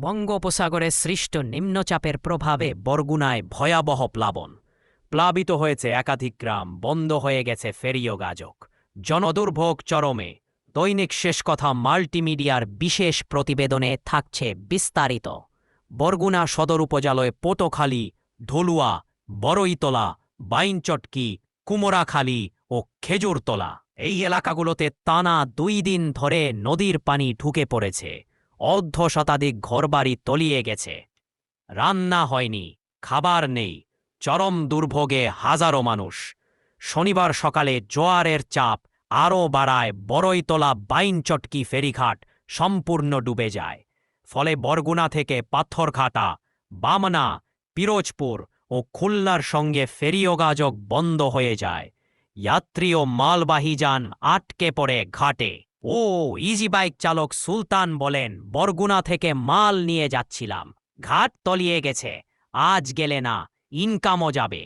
বঙ্গোপসাগরে সৃষ্ট নিম্নচাপের প্রভাবে বরগুনায় ভয়াবহ প্লাবন। প্লাবিত হয়েছে একাধিক গ্রাম, বন্ধ হয়ে গেছে ফেরিও গাজক। জনদুর্ভোগ চরমে। দৈনিক শেষ কথা মাল্টিমিডিয়ার বিশেষ প্রতিবেদনে থাকছে বিস্তারিত। বরগুনা সদর উপজেলায় পোটোখালী ঢলুয়া বড়ইতলা বাইনচটকি, কুমোরাখালী ও খেজুরতলা। এই এলাকাগুলোতে টানা দুই দিন ধরে নদীর পানি ঢুকে পড়েছে। অর্ধ শতাধিক ঘরবাড়ি তলিয়ে গেছে। রান্না হয়নি, খাবার নেই, চরম দুর্ভোগে হাজারো মানুষ। শনিবার সকালে জোয়ারের চাপ আরও বাড়ায় বড়ইতলা বাইনচটকি ফেরিঘাট সম্পূর্ণ ডুবে যায়। ফলে বরগুনা থেকে পাথরঘাটা, বামনা, পিরোজপুর ও খুলনার সঙ্গে ফেরি যোগাযোগ বন্ধ হয়ে যায়। যাত্রী ও মালবাহী যান আটকে পড়ে ঘাটে। ও ইজি বাইক চালক সুলতান বলেন, বরগুনা থেকে মাল নিয়ে যাচ্ছিলাম। ঘাট তলিয়ে গেছে। আজ গেলে না ইনকামও যাবে।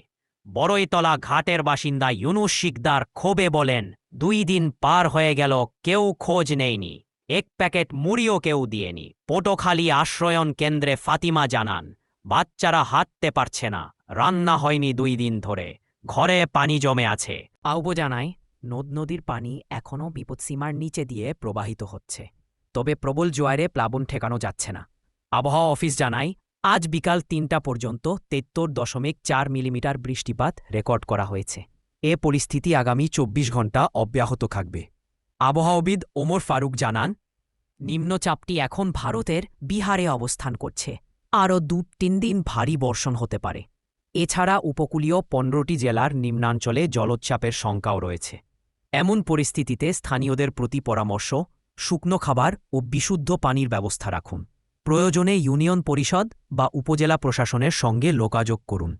বড়ইতলা ঘাটের বাসিন্দা ইউনুস শিকদার ক্ষোভে বলেন, দুই দিন পার হয়ে গেল, কেউ খোঁজ নেয়নি। এক প্যাকেট মুড়িও কেউ দিয়েনি। পটোখালি আশ্রয়ন কেন্দ্রে ফাতিমা জানান, বাচ্চারা হাঁটতে পারছে না, রান্না হয়নি দুই দিন ধরে। ঘরে পানি জমে আছে। আউবো জানায় নদ নদীর পানি এখনও বিপদসীমার নিচে দিয়ে প্রবাহিত হচ্ছে। তবে প্রবল জোয়ারে প্লাবন ঠেকানো যাচ্ছে না। আবহাওয়া অফিস জানায়, আজ বিকাল তিনটা পর্যন্ত তেত্তর দশমিক চার মিলিমিটার বৃষ্টিপাত রেকর্ড করা হয়েছে। এ পরিস্থিতি আগামী চব্বিশ ঘণ্টা অব্যাহত থাকবে। আবহাওয়াবিদ ওমর ফারুক জানান, নিম্নচাপটি এখন ভারতের বিহারে অবস্থান করছে। আরও দু তিন দিন ভারী বর্ষণ হতে পারে। এছাড়া উপকূলীয় পনেরোটি জেলার নিম্নাঞ্চলে জলোচ্ছ্বাপের শঙ্কাও রয়েছে। এমন পরিস্থিতিতে স্থানীয়দের প্রতি পরামর্শ, শুকনো খাবার ও বিশুদ্ধ পানির ব্যবস্থা রাখুন। প্রয়োজনে ইউনিয়ন পরিষদ বা উপজেলা প্রশাসনের সঙ্গে লোকাযোগ করুন।